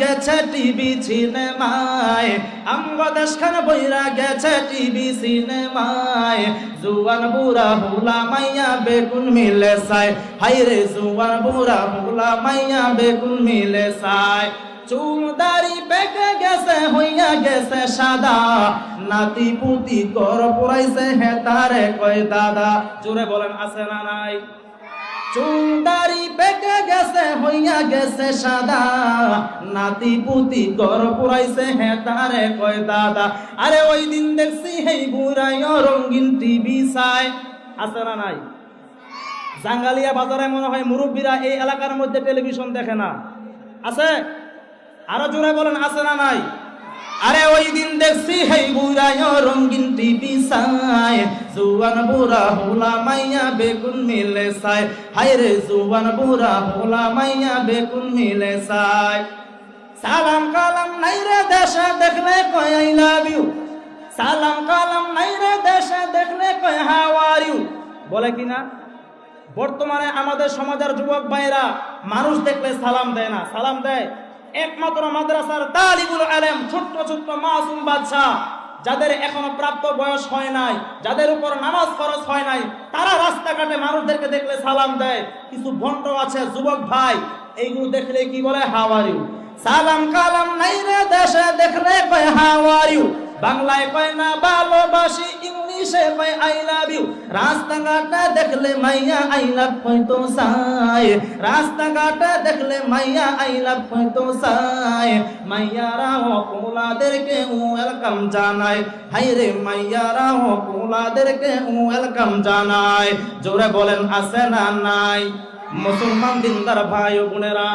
গেছে গেছে জুয়ান বুড়া হুলা মাইয়া বেগুন মিলে সাই হাইরে জুয়ান বুড়া মাইয়া বেগুন মিলে সাই দাড়ি গেছে, হইয়া গেছে সাদা। নাতি পুতি কর পড়াইছে হে তারে কয় দাদা। জোরে বলেন, আছে না নাই? চুল পেকে গেছে, হইয়া গেছে সাদা। নাতি পুতি গর পুরাইছে হে তারে কয় দাদা। আরে ওই দিন দেখছি হেই বুড়াই রঙিন টিভি চাই আছে না নাই? জাঙ্গালিয়া বাজারে মনে হয় মুরব্বীরা এই এলাকার মধ্যে টেলিভিশন দেখে না। আছে? আরও জোরে বলেন, আছে না নাই? আরে ওই দিন দেখছি হেই বুড়াই রঙিন টিভি সাই জুয়ান বুড়া হোলা মাইয়া বেগুন মিলে সাই হায়রে জুয়ান বুড়া হোলা মাইয়া বেগুন মিলে সাই সালাম কালাম নাই রে দেশে দেখলে কয় আই লাভ ইউ সালাম কালাম নাই রে দেশে দেখলে কয় হাউ আর ইউ বলে কিনা বর্তমানে আমাদের সমাজের যুবক ভাইরা মানুষ দেখলে সালাম দেয় না। সালাম দেয়। একমাত্র মাদ্রাসার তালিবুল আলেম, ছোট্ট ছোট্ট মাসুম বাচ্চা যাদের এখনও প্রাপ্ত বয়স হয় নাই, যাদের উপর নামাজ খরচ হয় নাই, তারা রাস্তাঘাটে মানুষদেরকে দেখলে সালাম দেয়। কিছু ভণ্ড আছে, যুবক ভাই, এইগুলো দেখলে কি বলে হাওয়ার ইউ সালাম কালাম নাই রে দেশে, দেখলে কয় হাওয়ার ইউ বাংলায় কয় না, ভালোবাসি। ইংলিশে কয় আই লাভ ইউ রাস্তাঘাটে দেখলে মাইয়া আই লাভ কইতো সাই রাস্তাঘাটে দেখলে মাইয়া আই লাভ কইতো সাই মাইয়ারাও কোলাদেরকে ওয়েলকাম জানায়। হাইরে মাইয়ারাও কোলাদেরকে ওয়েলকাম জানায়। জোরে বলেন, আছে না নাই? মুসলমান দিনদার ভাই বোনেরা।